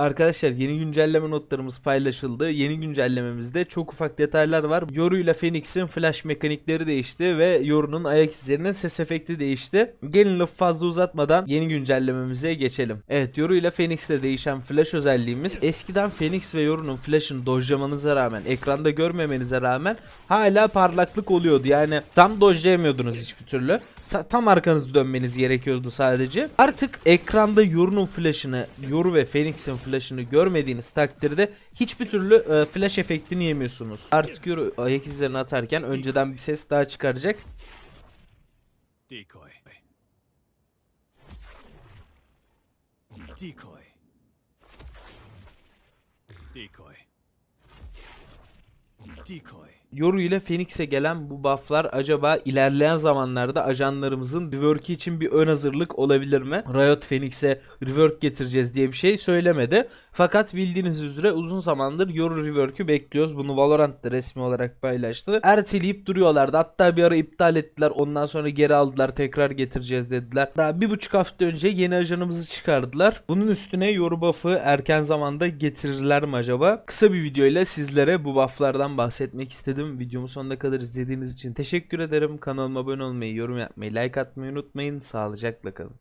Arkadaşlar yeni güncelleme notlarımız paylaşıldı. Yeni güncellememizde çok ufak detaylar var. Yoru ile Phoenix'in flash mekanikleri değişti ve Yoru'nun ayak izlerinin ses efekti değişti. Gelin lafı fazla uzatmadan yeni güncellememize geçelim. Evet Yoru ile Phoenix'te değişen flash özelliğimiz eskiden Phoenix ve Yoru'nun flash'ını dojlamanıza rağmen ekranda görmemenize rağmen hala parlaklık oluyordu. Yani tam dojlayamıyordunuz hiçbir türlü. Tam arkanızı dönmeniz gerekiyordu sadece. Artık ekranda Yoru'nun flash'ını, Yoru ve Phoenix'in flash'ını görmediğiniz takdirde hiçbir türlü e, flash efektini yemiyorsunuz. Artık Yoru ayak izlerini atarken önceden bir ses daha çıkaracak. Decoy. Decoy. Decoy. Yoru ile Phoenix'e gelen bu bufflar acaba ilerleyen zamanlarda ajanlarımızın rework için bir ön hazırlık olabilir mi? Riot Phoenix'e rework getireceğiz diye bir şey söylemedi. Fakat bildiğiniz üzere uzun zamandır Yoru rework'ü bekliyoruz. Bunu Valorant da resmi olarak paylaştı. Erteleyip duruyorlardı. Hatta bir ara iptal ettiler. Ondan sonra geri aldılar. Tekrar getireceğiz dediler. Daha bir buçuk hafta önce yeni ajanımızı çıkardılar. Bunun üstüne Yoru buff'ı erken zamanda getirirler mi acaba? Kısa bir videoyla sizlere bu buff'lardan bahsetmek istedim. Videomu sonuna kadar izlediğiniz için teşekkür ederim. Kanalıma abone olmayı, yorum yapmayı, like atmayı unutmayın. Sağlıcakla kalın.